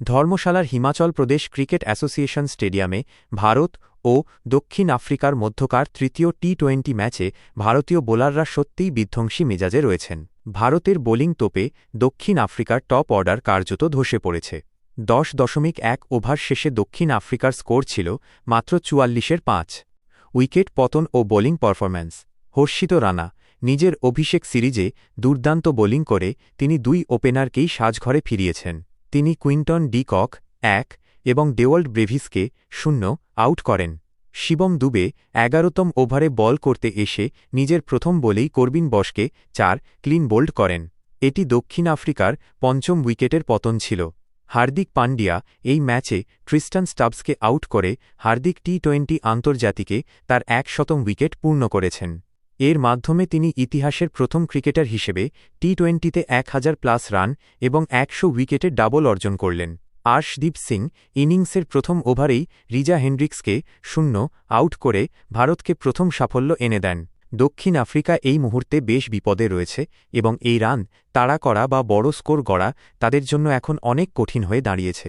ধর্মশালার Himachal Pradesh cricket association স্টেডিয়ামে ভারত ও দক্ষিণ আফ্রিকার মধ্যকার তৃতীয় টি টোয়েন্টি ম্যাচে ভারতীয় বোলাররা সত্যিই বিধ্বংসী মেজাজে রয়েছেন। ভারতের বোলিং তোপে দক্ষিণ আফ্রিকার টপ অর্ডার কার্যত ধসে পড়েছে। দশ দশমিক এক ওভার শেষে দক্ষিণ আফ্রিকার স্কোর ছিল মাত্র চুয়াল্লিশের পাঁচ। উইকেট, পতন ও বোলিং পারফরম্যান্স। হর্ষিত রানা, নিজের অভিষেক সিরিজে দুর্দান্ত বোলিং করে তিনি দুই ওপেনারকেই সাজঘরে ফিরিয়েছেন। তিনি কুইন্টন ডি কক, এক, এবং ডেওয়াল্ড ব্রেভিসকে শূন্য আউট করেন। শিবম দুবে এগারোতম ওভারে বল করতে এসে নিজের প্রথম বলেই করবিন বসকে চার ক্লিন বোল্ড করেন। এটি দক্ষিণ আফ্রিকার পঞ্চম উইকেটের পতন ছিল। হার্দিক পান্ডিয়া এই ম্যাচে ট্রিস্টান স্টাবসকে আউট করে হার্দিক টি টোয়েন্টি আন্তর্জাতিকে তার এক শতম উইকেট পূর্ণ করেছেন। এর মাধ্যমে তিনি ইতিহাসের প্রথম ক্রিকেটার হিসেবে টি টোয়েন্টিতে এক হাজার প্লাস রান এবং একশো উইকেটে ডাবল অর্জন করলেন। আর্শদীপ সিং ইনিংসের প্রথম ওভারেই রিজা হেন্ড্রিক্সকে শূন্য আউট করে ভারতকে প্রথম সাফল্য এনে দেন। দক্ষিণ আফ্রিকা এই মুহূর্তে বেশ বিপদে রয়েছে এবং এই রান তাড়া করা বা বড় স্কোর গড়া তাদের জন্য এখন অনেক কঠিন হয়ে দাঁড়িয়েছে।